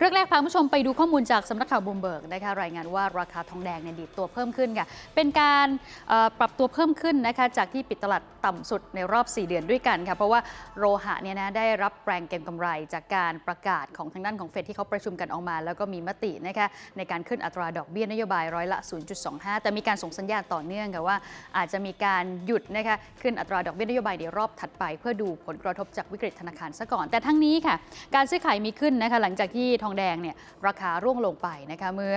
เรื่องแรกพาผู้ชมไปดูข้อมูลจากสำนักข่าวบูมเบิร์กนะคะรายงานว่าราคาทองแดงเนี่ยดีดตัวเพิ่มขึ้นค่ะเป็นการปรับตัวเพิ่มขึ้นนะคะจากที่ปิดตลาดต่ำสุดในรอบ 4 เดือนด้วยกันค่ะเพราะว่าโลหะเนี่ยนะได้รับแรงเก็งกำไรจากการประกาศของทางด้านของเฟดที่เขาประชุมกันออกมา แล้วก็มีมตินะคะในการขึ้นอัตราดอกเบี้ยนโยบายร้อยละ 0.25 แต่มีการส่งสัญญาณต่อเนื่องค่ะว่า อาจจะมีการหยุดนะคะขึ้นอัตราดอกเบี้ยนโยบายในรอบถัดไป เพื่อดูผลกระทบจากวิกฤตธนาคารซะก่อน แต่ทั้งนี้ค่ะการซื้อขายมีขึ้นนะคะหลังจากที่ทององแดงเนี่ยราคาร่วงลงไปนะคะเมื่อ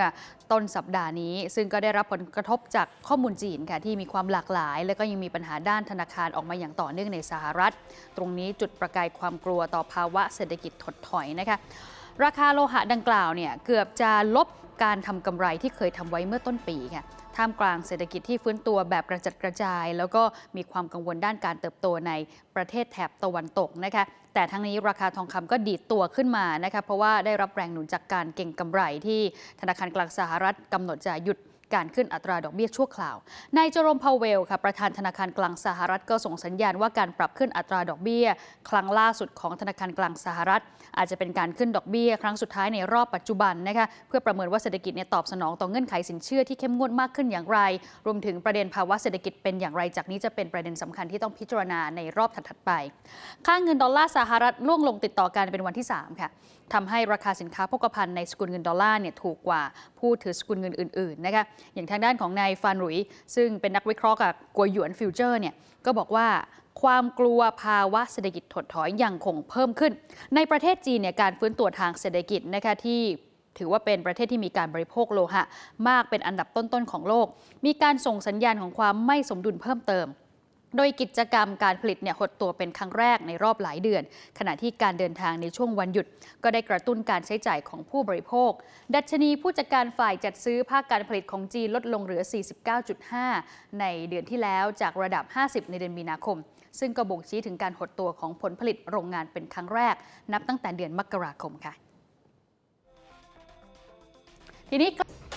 ต้นสัปดาห์นี้ ซึ่งก็ได้รับผลกระทบจากข้อมูลจีนค่ะที่มีความหลากหลาย และก็ยังมีปัญหาด้านธนาคารออกมาอย่างต่อเนื่องในสหรัฐ ตรงนี้จุดประกายความกลัวต่อภาวะเศรษฐกิจถดถอยนะคะราคาโลหะดังกล่าวเนี่ยเกือบจะลบการทำกำไรที่เคยทำไว้เมื่อต้นปีค่ะท่ามกลางเศรษฐกิจที่ฟื้นตัวแบบกระจัดกระจาย แล้วก็มีความกังวลด้านการเติบโตในประเทศแถบตะวันตกนะคะ แต่ทั้งนี้ราคาทองคำก็ดีดตัวขึ้นมานะคะเพราะว่าได้รับแรงหนุนจากการเก่งกำไรที่ธนาคารกลางสหรัฐกำหนดจะหยุด การขึ้นอัตราดอกเบี้ยชั่วคราวนายเจอโรมพาวเวลค่ะประธานธนาคารกลางสหรัฐก็ส่งสัญญาณว่าการปรับขึ้นอัตราดอกเบี้ย ครั้งล่าสุดของธนาคารกลางสหรัฐ อาจจะเป็นการขึ้นดอกเบี้ย ครั้งสุดท้ายในรอบปัจจุบันนะคะเพื่อประเมินว่าเศรษฐกิจเนี่ยตอบสนองต่อเงื่อนไขสินเชื่อที่เข้มงวดมากขึ้นอย่างไร รวมถึงประเด็นภาวะเศรษฐกิจเป็นอย่างไรจากนี้จะเป็นประเด็นสำคัญที่ต้องพิจารณาในรอบถัดๆไป ค่าเงินดอลลาร์สหรัฐล่วงลงติดต่อกันเป็นวันที่3ค่ะทำให้ราคาสินค้าโภคภัณฑ์ในสกุลเงินดอลลาร์เนี่ยถูกกว่าผู้ถือสกุลเงินอื่นๆนะคะอย่างทางด้านของนายฟานหรุย ซึ่งเป็นนักวิเคราะห์กับกัวหยวนฟิวเจอร์เนี่ยก็บอกว่าความกลัวภาวะเศรษฐกิจถดถอยยังคงเพิ่มขึ้น ในประเทศจีนเนี่ยการฟื้นตัวทางเศรษฐกิจนะคะที่ถือว่าเป็นประเทศที่มีการบริโภคโลหะ มากเป็นอันดับต้นๆของโลก มีการส่งสัญญาณของความไม่สมดุลเพิ่มเติม โดยกิจกรรมการผลิตเนี่ยหดตัวเป็นครั้งแรกในรอบหลายเดือน ขณะที่การเดินทางในช่วงวันหยุด ก็ได้กระตุ้นการใช้จ่ายของผู้บริโภค ดัชนีผู้จัดการฝ่ายจัดซื้อภาคการผลิตของจีนลดลงเหลือ 49.5 ในเดือนที่แล้วจากระดับ 50 ในเดือนมีนาคม ซึ่งก็บ่งชี้ถึงการหดตัวของผลผลิตโรงงานเป็นครั้งแรก นับตั้งแต่เดือนมกราคมค่ะ ทีนี้